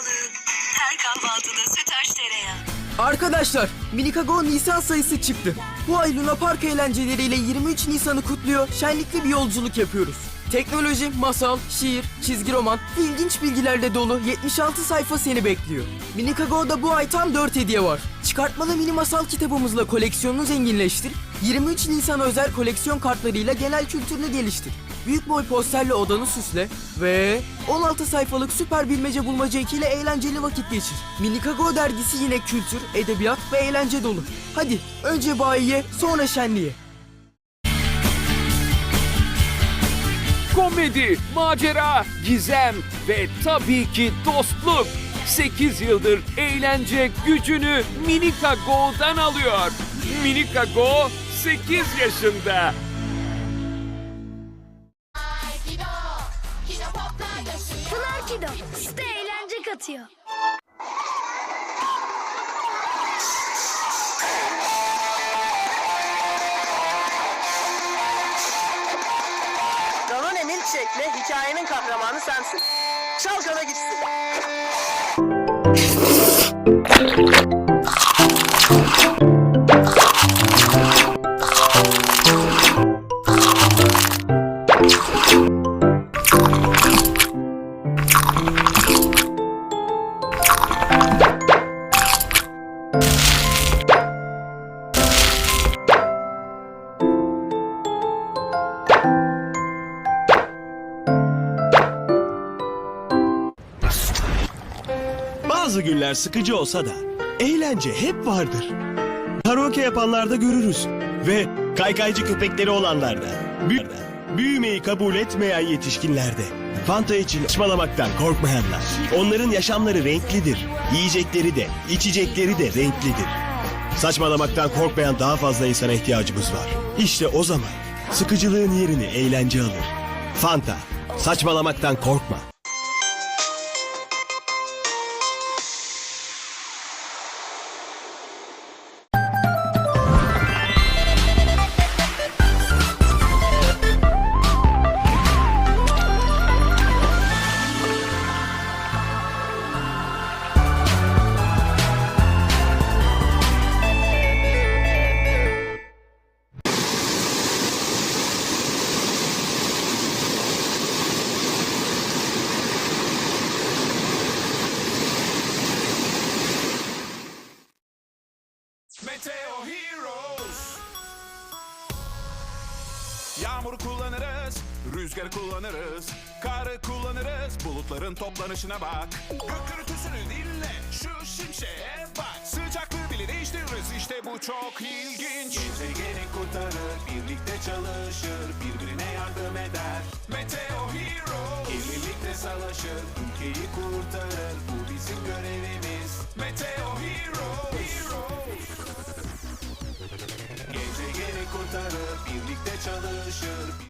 Sağlığı. Her kahvaltıda sütaş tereyağı. Arkadaşlar, Minikago Nisan sayısı çıktı. Bu ay Luna Park eğlenceleriyle 23 Nisan'ı kutluyor, şenlikli bir yolculuk yapıyoruz. Teknoloji, masal, şiir, çizgi roman ilginç bilgilerle dolu 76 sayfa seni bekliyor. Minikago'da bu ay tam 4 hediye var. Çıkartmalı mini masal kitabımızla koleksiyonunu zenginleştir, 23 Nisan özel koleksiyon kartlarıyla genel kültürünü geliştir. Büyük boy posterle odanı süsle ve 16 sayfalık süper bilmece bulmaca 2 ile eğlenceli vakit geçir. Minikago dergisi yine kültür, edebiyat ve eğlence dolu. Hadi önce bayiye sonra şenliğe. Komedi, macera, gizem ve tabii ki dostluk. 8 yıldır eğlence gücünü Minika Go'dan alıyor. Minika Go 8 yaşında. Kido size eğlence katıyor. Danone Milkshake'le hikayenin kahramanı sensin. Çalkala gitsin. Bazı günler sıkıcı olsa da eğlence hep vardır. Karaoke yapanlarda görürüz ve kaykaycı köpekleri olanlarda. Büy- büyümeyi kabul etmeyen yetişkinlerde. Fanta için saçmalamaktan korkmayanlar. Onların yaşamları renklidir. Yiyecekleri de, içecekleri de renklidir. Saçmalamaktan korkmayan daha fazla insana ihtiyacımız var. İşte o zaman sıkıcılığın yerini eğlence alır. Fanta, saçmalamaktan korkma. Meteo Heroes Yağmur kullanırız, rüzgar kullanırız, karı kullanırız, bulutların toplanışına bak. Gök gürültüsünü dinle, şu şimşeğe bak. Sıcaklığı bile değiştiririz, işte bu çok ilginç. Gezegeni kurtarır, birlikte çalışır, birbirine yardım eder. Meteo Heroes Birlikte savaşır, ülkeyi kurtarır, bu bizim görevimiz. Meteo